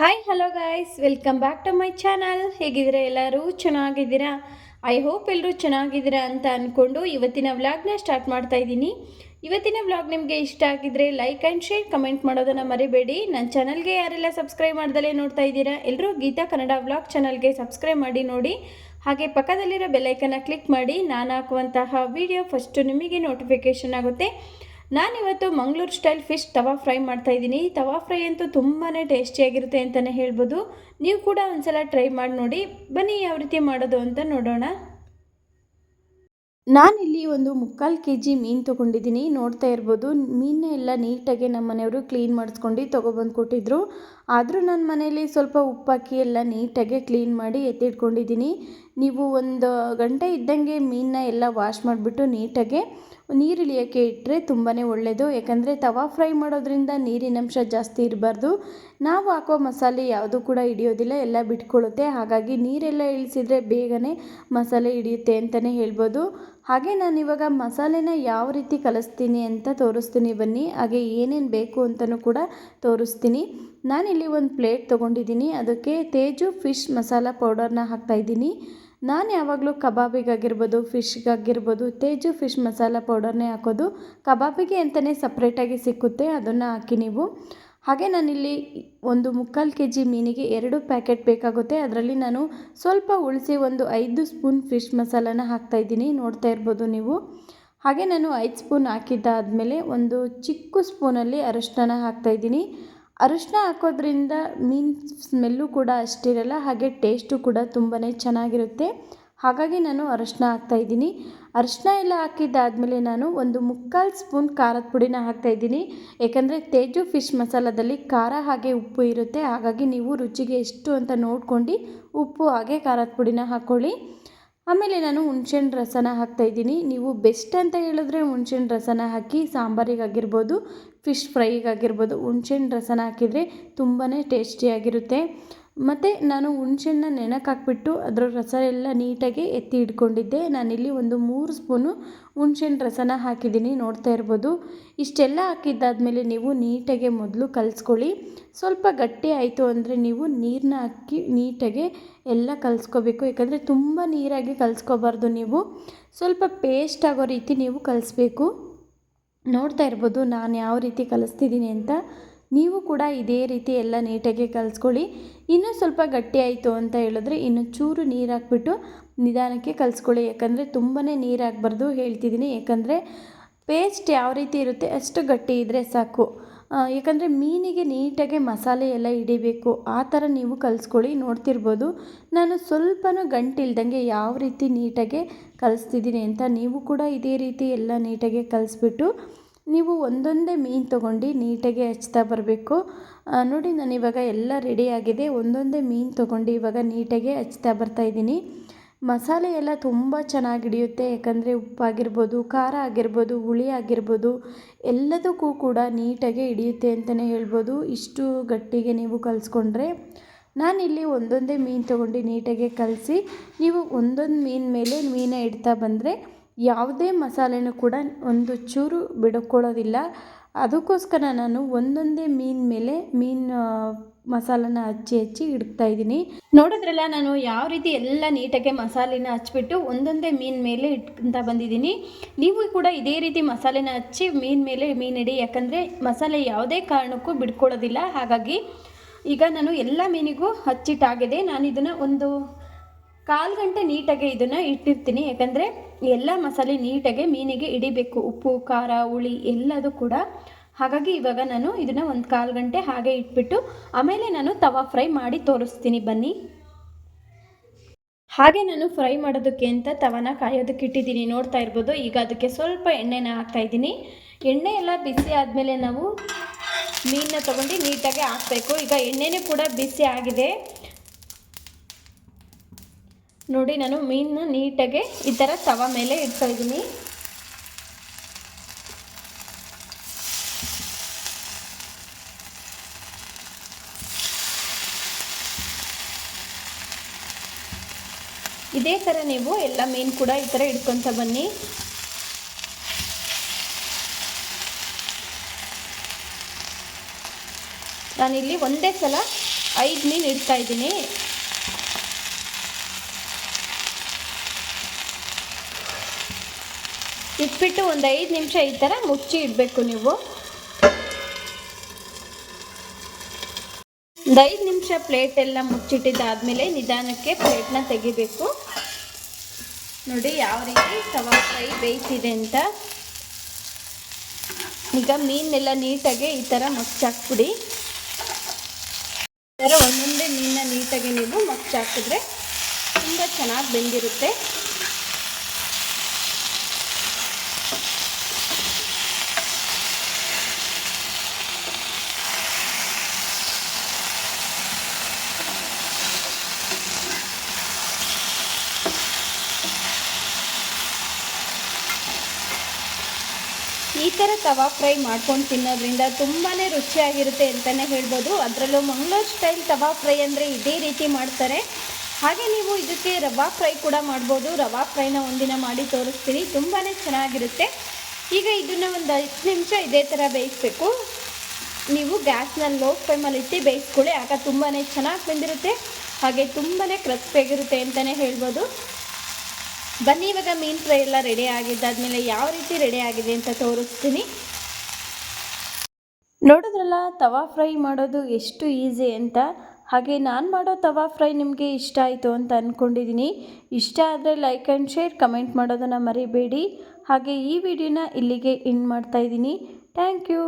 Hi hello guys welcome back to my channel ಹೇಗಿದ್ದೀರಾ ಎಲ್ಲರೂ? ಚೆನ್ನಾಗಿದ್ದೀರಾ? ಐ ಹೋಪ್ ಎಲ್ಲರೂ ಚೆನ್ನಾಗಿದ್ದೀರಾ ಅಂತ ಅಂದ್ಕೊಂಡು ಇವತ್ತಿನ ವ್ಲಾಗ್ನ ಸ್ಟಾರ್ಟ್ ಮಾಡ್ತಾ ಇದ್ದೀನಿ. ಇವತ್ತಿನ ವ್ಲಾಗ್ ನಿಮಗೆ ಇಷ್ಟ ಆಗಿದ್ರೆ ಲೈಕ್ ಆ್ಯಂಡ್ ಶೇರ್ ಕಮೆಂಟ್ ಮಾಡೋದನ್ನು ಮರಿಬೇಡಿ. ನನ್ನ ಚಾನಲ್ಗೆ ಯಾರೆಲ್ಲ ಸಬ್ಸ್ಕ್ರೈಬ್ ಮಾಡ್ದಲೇ ನೋಡ್ತಾ ಇದ್ದೀರಾ ಎಲ್ಲರೂ ಗೀತಾ ಕನ್ನಡ ವ್ಲಾಗ್ ಚಾನಲ್ಗೆ ಸಬ್ಸ್ಕ್ರೈಬ್ ಮಾಡಿ ನೋಡಿ. ಹಾಗೆ ಪಕ್ಕದಲ್ಲಿರೋ ಬೆಲ್ಲೈಕನ್ನ ಕ್ಲಿಕ್ ಮಾಡಿ. ನಾನು ಹಾಕುವಂತಹ ವಿಡಿಯೋ ಫಸ್ಟು ನಿಮಗೆ ನೋಟಿಫಿಕೇಷನ್ ಆಗುತ್ತೆ. ನಾನಿವತ್ತು Mangaluru style fish tawa fry ಮಾಡ್ತಾ ಇದ್ದೀನಿ. ತವಾ ಫ್ರೈ ಅಂತೂ ತುಂಬಾ ಟೇಸ್ಟಿಯಾಗಿರುತ್ತೆ ಅಂತಲೇ ಹೇಳ್ಬೋದು. ನೀವು ಕೂಡ ಒಂದ್ಸಲ ಟ್ರೈ ಮಾಡಿ ನೋಡಿ. ಬನ್ನಿ ಯಾವ ರೀತಿ ಮಾಡೋದು ಅಂತ ನೋಡೋಣ. ನಾನಿಲ್ಲಿ ಒಂದು ಮುಕ್ಕಾಲು ಕೆ ಜಿ ಮೀನು ತೊಗೊಂಡಿದ್ದೀನಿ. ನೋಡ್ತಾ ಇರ್ಬೋದು ಮೀನ ಎಲ್ಲ ನೀಟಾಗಿ ನಮ್ಮ ಮನೆಯವರು ಕ್ಲೀನ್ ಮಾಡಿಸ್ಕೊಂಡು ತೊಗೊಬಂದು ಕೊಟ್ಟಿದ್ರು. ಆದರೂ ನನ್ನ ಮನೇಲಿ ಸ್ವಲ್ಪ ಉಪ್ಪಾಕಿ ಎಲ್ಲ ನೀಟಾಗಿ ಕ್ಲೀನ್ ಮಾಡಿ ಎತ್ತಿಟ್ಕೊಂಡಿದ್ದೀನಿ. ನೀವು ಒಂದು ಗಂಟೆ ಇದ್ದಂಗೆ ಮೀನನ್ನ ಎಲ್ಲ ವಾಶ್ ಮಾಡಿಬಿಟ್ಟು ನೀಟಾಗಿ ನೀರು ಇಳಿಯೋಕ್ಕೆ ಇಟ್ಟರೆ ತುಂಬಾ ಒಳ್ಳೆಯದು ಯಾಕಂದರೆ ತವಾ ಫ್ರೈ ಮಾಡೋದ್ರಿಂದ ನೀರಿನಂಶ ಜಾಸ್ತಿ ಇರಬಾರ್ದು. ನಾವು ಹಾಕೋ ಮಸಾಲೆ ಯಾವುದು ಕೂಡ ಹಿಡಿಯೋದಿಲ್ಲ, ಎಲ್ಲ ಬಿಟ್ಕೊಳ್ಳುತ್ತೆ ಹಾಗಾಗಿ ನೀರೆಲ್ಲ ಇಳಿಸಿದ್ರೆ ಬೇಗನೆ ಮಸಾಲೆ ಹಿಡಿಯುತ್ತೆ ಅಂತಲೇ ಹೇಳ್ಬೋದು. ಹಾಗೆ ನಾನು ಇವಾಗ ಮಸಾಲೆನ ಯಾವ ರೀತಿ ಕಲಿಸ್ತೀನಿ ಅಂತ ತೋರಿಸ್ತೀನಿ ಬನ್ನಿ. ಹಾಗೆ ಏನೇನು ಬೇಕು ಅಂತಲೂ ಕೂಡ ತೋರಿಸ್ತೀನಿ. ನಾನಿಲ್ಲಿ ಒಂದು ಪ್ಲೇಟ್ ತೊಗೊಂಡಿದ್ದೀನಿ. ಅದಕ್ಕೆ ತೇಜು ಫಿಶ್ ಮಸಾಲ ಪೌಡರ್ನ ಹಾಕ್ತಾಯಿದ್ದೀನಿ ನಾನು ಯಾವಾಗಲೂ ಕಬಾಬಿಗಾಗಿರ್ಬೋದು, ಫಿಶ್ಗಾಗಿರ್ಬೋದು, ತೇಜು ಫಿಶ್ ಮಸಾಲ ಪೌಡರ್ನೇ ಹಾಕೋದು. ಕಬಾಬಿಗೆ ಅಂತಲೇ ಸಪ್ರೇಟಾಗಿ ಸಿಕ್ಕುತ್ತೆ, ಅದನ್ನು ಹಾಕಿ ನೀವು. ಹಾಗೆ ನಾನಿಲ್ಲಿ ಒಂದು ಮುಕ್ಕಾಲು ಕೆ ಜಿ ಮೀನಿಗೆ ಎರಡು ಪ್ಯಾಕೆಟ್ ಬೇಕಾಗುತ್ತೆ. ಅದರಲ್ಲಿ ನಾನು ಸ್ವಲ್ಪ ಉಳಿಸಿ ಒಂದು ಐದು ಸ್ಪೂನ್ ಫಿಶ್ ಮಸಾಲಾನ ಹಾಕ್ತಾಯಿದ್ದೀನಿ ನೋಡ್ತಾ ಇರ್ಬೋದು ನೀವು. ಹಾಗೆ ನಾನು ಐದು ಸ್ಪೂನ್ ಹಾಕಿದ್ದಾದಮೇಲೆ ಒಂದು ಚಿಕ್ಕ ಸ್ಪೂನಲ್ಲಿ ಅರಶಿನ ಹಾಕ್ತಾಯಿದ್ದೀನಿ ಅರಿಶಿನ ಹಾಕೋದ್ರಿಂದ ಮೀನು ಸ್ಮೆಲ್ಲು ಕೂಡ ಅಷ್ಟಿರಲ್ಲ, ಹಾಗೆ ಟೇಸ್ಟು ಕೂಡ ತುಂಬಾ ಚೆನ್ನಾಗಿರುತ್ತೆ. ಹಾಗಾಗಿ ನಾನು ಅರಿಶಿನ ಹಾಕ್ತಾಯಿದ್ದೀನಿ ಅರಿಶಿನ ಎಲ್ಲ ಹಾಕಿದ್ದಾದಮೇಲೆ ನಾನು ಒಂದು ಮುಕ್ಕಾಲು ಸ್ಪೂನ್ ಖಾರದ ಪುಡಿನ ಹಾಕ್ತಾಯಿದ್ದೀನಿ ಏಕೆಂದರೆ ತೇಜು ಫಿಶ್ ಮಸಾಲದಲ್ಲಿ ಖಾರ ಹಾಗೆ ಉಪ್ಪು ಇರುತ್ತೆ. ಹಾಗಾಗಿ ನೀವು ರುಚಿಗೆ ಎಷ್ಟು ಅಂತ ನೋಡ್ಕೊಂಡು ಉಪ್ಪು ಹಾಗೆ ಖಾರದ ಪುಡಿನ ಹಾಕ್ಕೊಳ್ಳಿ ಆಮೇಲೆ ನಾನು ಹುಣ್ಸೆಹಣ್ಣು ರಸನ ಹಾಕ್ತಾಯಿದ್ದೀನಿ ನೀವು ಬೆಸ್ಟ್ ಅಂತ ಹೇಳಿದ್ರೆ ಹುಣ್ಸೆಹಣ್ಣು ರಸನ ಹಾಕಿ ಸಾಂಬಾರಿಗಾಗಿರ್ಬೋದು ಫಿಶ್ ಫ್ರೈಗಾಗಿರ್ಬೋದು ಹುಣ್ಸೆಹಣ್ಣು ರಸನ ಹಾಕಿದರೆ ತುಂಬಾ ಟೇಸ್ಟಿಯಾಗಿರುತ್ತೆ ಮತ್ತು ನಾನು ಹುಣ್ಸೆಹಣ್ಣ ನೆನಕಾಕ್ಬಿಟ್ಟು ಅದರ ರಸ ಎಲ್ಲ ನೀಟಾಗಿ ಎತ್ತಿ ಇಟ್ಕೊಂಡಿದ್ದೆ. ನಾನಿಲ್ಲಿ ಒಂದು ಮೂರು ಸ್ಪೂನು ಹುಣ್ಸೆಹಣ್ಣು ರಸನ ಹಾಕಿದ್ದೀನಿ ನೋಡ್ತಾ ಇರ್ಬೋದು. ಇಷ್ಟೆಲ್ಲ ಹಾಕಿದ್ದಾದಮೇಲೆ ನೀವು ನೀಟಾಗಿ ಮೊದಲು ಕಲಿಸ್ಕೊಳ್ಳಿ. ಸ್ವಲ್ಪ ಗಟ್ಟಿ ಆಯಿತು ಅಂದರೆ ನೀವು ನೀರನ್ನ ಹಾಕಿ ನೀಟಾಗಿ ಎಲ್ಲ ಕಲಿಸ್ಕೋಬೇಕು. ಯಾಕಂದರೆ ತುಂಬ ನೀರಾಗಿ ಕಲಿಸ್ಕೋಬಾರ್ದು ನೀವು. ಸ್ವಲ್ಪ ಪೇಸ್ಟ್ ಆಗೋ ರೀತಿ ನೀವು ಕಲಿಸ್ಬೇಕು. ನೋಡ್ತಾ ಇರ್ಬೋದು ನಾನು ಯಾವ ರೀತಿ ಕಲಿಸ್ತಿದ್ದೀನಿ ಅಂತ. ನೀವು ಕೂಡ ಇದೇ ರೀತಿ ಎಲ್ಲ ನೀಟಾಗಿ ಕಲಿಸ್ಕೊಳ್ಳಿ. ಇನ್ನೂ ಸ್ವಲ್ಪ ಗಟ್ಟಿ ಆಯಿತು ಅಂತ ಹೇಳಿದ್ರೆ ಇನ್ನು ಚೂರು ನೀರು ಹಾಕ್ಬಿಟ್ಟು ನಿಧಾನಕ್ಕೆ ಕಲಿಸ್ಕೊಳ್ಳಿ. ಯಾಕಂದರೆ ತುಂಬಾ ನೀರು ಹಾಕ್ಬಾರ್ದು ಹೇಳ್ತಿದ್ದೀನಿ. ಯಾಕಂದರೆ ಪೇಸ್ಟ್ ಯಾವ ರೀತಿ ಇರುತ್ತೆ ಅಷ್ಟು ಗಟ್ಟಿ ಇದ್ದರೆ ಸಾಕು. ಯಾಕಂದರೆ ಮೀನಿಗೆ ನೀಟಾಗಿ ಮಸಾಲೆ ಎಲ್ಲ ಹಿಡಿಬೇಕು. ಆ ಥರ ನೀವು ಕಲಿಸ್ಕೊಳ್ಳಿ. ನೋಡ್ತಿರ್ಬೋದು. ನಾನು ಸ್ವಲ್ಪನೂ ಗಂಟಿಲ್ದಂಗೆ ಯಾವ ರೀತಿ ನೀಟಾಗಿ ಕಲಿಸ್ತಿದ್ದೀನಿ ಅಂತ ನೀವು ಕೂಡ ಇದೇ ರೀತಿ ಎಲ್ಲ ನೀಟಾಗಿ ಕಲಿಸ್ಬಿಟ್ಟು ನೀವು ಒಂದೊಂದೇ ಮೀನು ತೊಗೊಂಡು ನೀಟಾಗಿ ಹಚ್ತಾ ಬರಬೇಕು. ನೋಡಿ, ನಾನು ಇವಾಗ ಎಲ್ಲ ರೆಡಿಯಾಗಿದೆ ಒಂದೊಂದೇ ಮೀನು ತೊಗೊಂಡು ಇವಾಗ ನೀಟಾಗಿ ಹಚ್ತಾ ಬರ್ತಾಯಿದ್ದೀನಿ ಮಸಾಲೆ ಎಲ್ಲ ತುಂಬ ಚೆನ್ನಾಗಿ ಹಿಡಿಯುತ್ತೆ. ಯಾಕಂದರೆ ಉಪ್ಪಾಗಿರ್ಬೋದು, ಖಾರ ಆಗಿರ್ಬೋದು, ಹುಳಿ ಆಗಿರ್ಬೋದು, ಎಲ್ಲದಕ್ಕೂ ಕೂಡ ನೀಟಾಗಿ ಹಿಡಿಯುತ್ತೆ ಅಂತಲೇ ಹೇಳ್ಬೋದು. ಇಷ್ಟು ಗಟ್ಟಿಗೆ ನೀವು ಕಲಿಸ್ಕೊಂಡ್ರೆ ನಾನಿಲ್ಲಿ ಒಂದೊಂದೇ ಮೀನು ತೊಗೊಂಡು ನೀಟಾಗೆ ಕಲಸಿ, ನೀವು ಒಂದೊಂದು ಮೀನು ಮೇಲೆ ಮೀನ ಇಡ್ತಾ ಬಂದರೆ ಯಾವುದೇ ಮಸಾಲೆನೂ ಕೂಡ ಒಂದು ಚೂರು ಬಿಡ್ಕೊಳ್ಳೋದಿಲ್ಲ. ಅದಕ್ಕೋಸ್ಕರ ನಾನು ಒಂದೊಂದೇ ಮೀನು ಮೇಲೆ ಮೀನು ಮಸಾಲನ ಹಚ್ಚಿ ಹಚ್ಚಿ ಇಡ್ತಾ ಇದ್ದೀನಿ. ನೋಡಿದ್ರಲ್ಲ, ನಾನು ಯಾವ ರೀತಿ ಎಲ್ಲ ನೀಟಾಗಿ ಮಸಾಲೆನ ಹಚ್ಬಿಟ್ಟು ಒಂದೊಂದೇ ಮೀನು ಮೇಲೆ ಇಟ್ಕೊಂತ ಬಂದಿದ್ದೀನಿ. ನೀವು ಕೂಡ ಇದೇ ರೀತಿ ಮಸಾಲೆನ ಹಚ್ಚಿ ಮೀನು ಮೇಲೆ ಮೀನು ಇಡಿ, ಯಾಕಂದರೆ ಮಸಾಲೆ ಯಾವುದೇ ಕಾರಣಕ್ಕೂ ಬಿಡ್ಕೊಳ್ಳೋದಿಲ್ಲ. ಹಾಗಾಗಿ ಈಗ ನಾನು ಎಲ್ಲ ಮೀನಿಗೂ ಹಚ್ಚಿಟ್ಟಾಗಿದೆ. ನಾನು ಇದನ್ನು ಒಂದು ಕಾಲು ಗಂಟೆ ನೀಟಾಗಿ ಇದನ್ನು ಇಟ್ಟಿರ್ತೀನಿ. ಯಾಕಂದರೆ ಎಲ್ಲ ಮಸಾಲೆ ನೀಟಾಗಿ ಮೀನಿಗೆ ಇಡಿಬೇಕು ಉಪ್ಪು, ಖಾರ, ಹುಳಿ ಎಲ್ಲದು ಕೂಡ. ಹಾಗಾಗಿ ಇವಾಗ ನಾನು ಇದನ್ನು ಒಂದು ಕಾಲು ಗಂಟೆ ಹಾಗೆ ಇಟ್ಬಿಟ್ಟು ಆಮೇಲೆ ನಾನು ತವಾ ಫ್ರೈ ಮಾಡಿ ತೋರಿಸ್ತೀನಿ ಬನ್ನಿ. ಹಾಗೆ ನಾನು ಫ್ರೈ ಮಾಡೋದಕ್ಕೆ ಅಂತ ತವನ ಕಾಯೋದಕ್ಕೆ ಇಟ್ಟಿದ್ದೀನಿ. ನೋಡ್ತಾ ಇರ್ಬೋದು. ಈಗ ಅದಕ್ಕೆ ಸ್ವಲ್ಪ ಎಣ್ಣೆನ ಹಾಕ್ತಾ ಇದ್ದೀನಿ. ಎಣ್ಣೆ ಎಲ್ಲ ಬಿಸಿ ಆದಮೇಲೆ ನಾವು ಮೀನನ್ನ ತೊಗೊಂಡು ನೀಟಾಗಿ ಹಾಕಬೇಕು. ಈಗ ಎಣ್ಣೆನೂ ಕೂಡ ಬಿಸಿ ಆಗಿದೆ. ನೋಡಿ ನಾನು ಮೀನನ್ನ ನೀಟಾಗಿ ಈ ಥರ ತವ ಮೇಲೆ ಇಡ್ತಾ ಇದ್ದೀನಿ. ಇದೇ ಥರ ನೀವು ಎಲ್ಲ ಮೀನು ಕೂಡ ಈ ಥರ ಇಟ್ಕೊತ ಬನ್ನಿ. ನಾನಿಲ್ಲಿ ಒಂದೇ ಸಲ ಐದು ಮೀನು ಇಡ್ತಾ ಇದ್ದೀನಿ. ಇಟ್ಬಿಟ್ಟು ಒಂದು ಐದು ನಿಮಿಷ ಈ ಥರ ಮುಚ್ಚಿ ಇಡಬೇಕು ನೀವು. ಒಂದು ಐದು ನಿಮಿಷ ಪ್ಲೇಟ್ ಎಲ್ಲ ಮುಚ್ಚಿಟ್ಟಿದ್ದಾದಮೇಲೆ ನಿಧಾನಕ್ಕೆ ಪ್ಲೇಟ್ನ ತೆಗಿಬೇಕು. ನೋಡಿ ಯಾವ ರೀತಿ ತವಾ ಫ್ರೈ ಬೇಯ್ತಿದೆ ಅಂತ. ಈಗ ಮೀನೆಲ್ಲ ನೀಟಾಗಿ ಈ ಥರ ಮುಚ್ಚಾಕ್ಬಿಡಿ. ಈ ಥರ ಒಂದೊಂದೇ ಮೀನನ್ನ ನೀಟಾಗಿ ನೀವು ಮುಚ್ಚಾಕಿದ್ರೆ ತುಂಬ ಚೆನ್ನಾಗಿ ಬೆಂದಿರುತ್ತೆ. ಈ ಥರ ತವಾ ಫ್ರೈ ಮಾಡ್ಕೊಂಡು ತಿನ್ನೋದ್ರಿಂದ ತುಂಬಾ ರುಚಿಯಾಗಿರುತ್ತೆ ಅಂತಲೇ ಹೇಳ್ಬೋದು. ಅದರಲ್ಲೂ ಮಂಗಳೂರು ಸ್ಟೈಲ್ ತವಾ ಫ್ರೈ ಅಂದರೆ ಇದೇ ರೀತಿ ಮಾಡ್ತಾರೆ. ಹಾಗೆ ನೀವು ಇದಕ್ಕೆ ರವಾ ಫ್ರೈ ಕೂಡ ಮಾಡ್ಬೋದು. ರವಾ ಫ್ರೈನ ಒಂದಿನ ಮಾಡಿ ತೋರಿಸ್ತೀನಿ. ತುಂಬಾ ಚೆನ್ನಾಗಿರುತ್ತೆ. ಈಗ ಇದನ್ನು ಒಂದು ಹತ್ತು ನಿಮಿಷ ಇದೇ ಥರ ಬೇಯಿಸ್ಬೇಕು. ನೀವು ಗ್ಯಾಸ್ನ ಲೋ ಫ್ಲೇಮಲ್ಲಿ ಇಟ್ಟು ಬೇಯಿಸ್ಕೊಳ್ಳಿ. ಆಗ ತುಂಬಾ ಚೆನ್ನಾಗಿ ಬಂದಿರುತ್ತೆ. ಹಾಗೆ ತುಂಬಾ ಕ್ರಸ್ಪಿಯಾಗಿರುತ್ತೆ ಅಂತಲೇ ಹೇಳ್ಬೋದು. ಬನ್ನಿ, ಇವಾಗ ಮೀನು ಫ್ರೈ ಎಲ್ಲ ರೆಡಿ ಆಗಿದ್ದಾದ್ಮೇಲೆ ಯಾವ ರೀತಿ ರೆಡಿ ಆಗಿದೆ ಅಂತ ತೋರಿಸ್ತೀನಿ. ನೋಡಿದ್ರಲ್ಲ, ತವಾ ಫ್ರೈ ಮಾಡೋದು ಎಷ್ಟು ಈಸಿ ಅಂತ. ಹಾಗೆ ನಾನು ಮಾಡೋ ತವಾ ಫ್ರೈ ನಿಮಗೆ ಇಷ್ಟ ಆಯಿತು ಅಂತ ಅಂದ್ಕೊಂಡಿದ್ದೀನಿ ಇಷ್ಟ ಆದರೆ ಲೈಕ್ ಆ್ಯಂಡ್ ಶೇರ್ ಕಮೆಂಟ್ ಮಾಡೋದನ್ನು ಮರಿಬೇಡಿ. ಹಾಗೆ ಈ ವಿಡಿಯೋನ ಇಲ್ಲಿಗೆ ಇನ್ ಮಾಡ್ತಾಯಿದ್ದೀನಿ ಥ್ಯಾಂಕ್ ಯು